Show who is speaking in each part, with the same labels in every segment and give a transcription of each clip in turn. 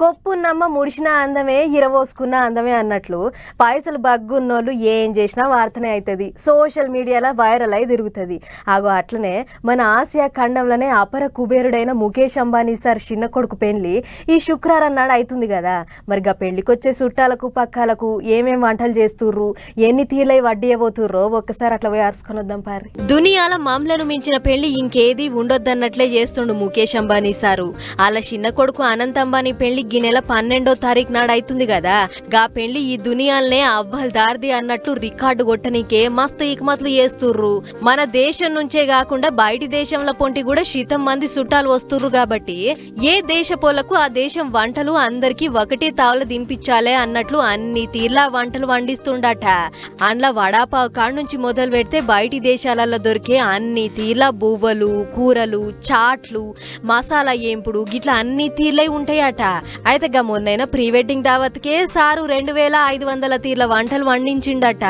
Speaker 1: కొప్పున్నమ్మ ముడిసిన అందమే ఇరవోసుకున్న అందమే అన్నట్లు పైసలు బగ్గున్నోళ్ళు ఏం చేసినా వార్తనే అవుతుంది సోషల్ మీడియాలో వైరల్ అయి తిరుగుతుంది. ఆగో అట్లనే మన ఆసియా ఖండంలోనే అపర కుబేరుడైన ముఖేష్ అంబానీ సార్ చిన్న కొడుకు పెళ్ళి ఈ శుక్రవారం నాడు అవుతుంది కదా. మరి గా పెళ్ళికొచ్చే చుట్టాలకు పక్కాలకు ఏమేం వంటలు చేస్తుర్రు? ఎన్ని తీర్లై వడ్డీ ఒక్కసారి అట్లా పోయి అరుచుకొని వద్దాం పారి దునియాల మామలను మించిన పెళ్ళి ఇంకేది ఉండొద్దన్నట్లే చేస్తుండు ముఖేష్ అంబానీ సారు. అలా చిన్న కొడుకు అనంత్ అంబానీ పెళ్ళి ఈ నెల పన్నెండో తారీఖు నాడు అవుతుంది కదా. గా పెళ్ళి ఈ దునియాలనే అవ్వల్ దారిది అన్నట్లు రికార్డు కొట్టనీకే మస్తు ఇకమతులు చేస్తుర్రు. మన దేశం నుంచే కాకుండా బయటి దేశంలో పొంటి కూడా శీతం మంది చుట్టాలు వస్తుర్రు కాబట్టి ఏ దేశ పోలకు ఆ దేశం వంటలు అందరికీ ఒకటే తావుల దింపించాలే అన్నట్లు అన్ని తీర్లా వంటలు వండిస్తుండట. అండ్ల వడాపావు కాడ నుంచి మొదలు పెడితే బయటి దేశాలలో దొరికే అన్ని తీర్లా బువ్వలు కూరలు చాట్లు మసాలా ఏంపుడు గిట్లా అన్ని తీర్లై ఉంటాయట. అయితే గా మొన్నైన ప్రీ వెడ్డింగ్ దావత్కే సారు రెండు వేల ఐదు వందల తీర్ల వంటలు వండించిండట.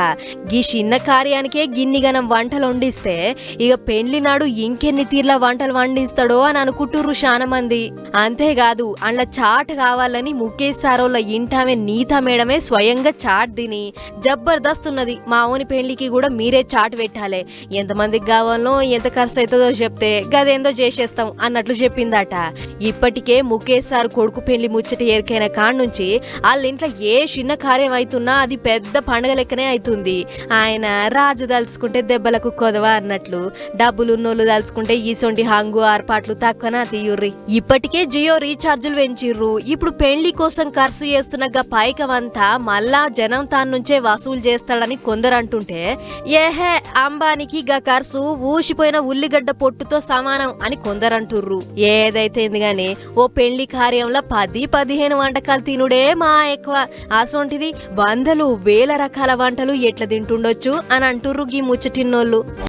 Speaker 1: గీ చిన్న కార్యానికే గిన్నిగనం వంటలు వండిస్తే ఇక పెండ్లి నాడు ఇంకెన్ని తీర్ల వంటలు వండిస్తాడో అని అనుకుంటుర్రు చాలా మంది అంతేకాదు అండ్ల చాట్ కావాలని ముఖేష్ సారోళ్ళ ఇంటామే నీత మేడమే స్వయంగా చాట్ తిని జబర్దస్త్ ఉన్నది మా ఓని పెళ్ళికి కూడా మీరే చాట్ పెట్టాలి. ఎంతమందికి కావాలో ఎంత ఖర్చు అవుతుందో చెప్తే గదేందో చేసేస్తాం అన్నట్లు చెప్పిందట. ఇప్పటికే ముఖేష్ సార్ కొడుకు పెళ్ళి ముచ్చట ఏరికైన కాడ నుంచి వాళ్ళ ఇంట్లో ఏ చిన్న కార్యం అవుతున్నా అది పెద్ద పండగ లెక్కనే అవుతుంది ఆయన రాజు దలుచుకుంటే దెబ్బలకు కొదవ అన్నట్లు డబ్బులు ఉన్నోళ్ళు దలుచుకుంటే ఈసొంటి హంగు ఆర్పాట్లు తక్కువన తీయుర్రి. ఇప్పటికే జియో రీఛార్జులు పెంచిర్రు. ఇప్పుడు పెళ్ళి కోసం ఖర్చు చేస్తున్న పైకమంతా మళ్ళా జనం తాను నుంచే వసూలు చేస్తాడని కొందరు అంటుంటే ఏహే అంబానికి గా ఖర్చు ఊసిపోయిన ఉల్లిగడ్డ పొట్టుతో సమానం అని కొందరు అంటుర్రు ఏదైతే గాని ఓ పెళ్ళి కార్యంలో పది పదిహేను వంటకాలు తినుడే మా ఎక్కువ. అసొంటిది వందలు వేల రకాల వంటలు ఎట్లా తింటుండొచ్చు అని అంటుర్రు గీ ముచ్చటిన్నోళ్ళు.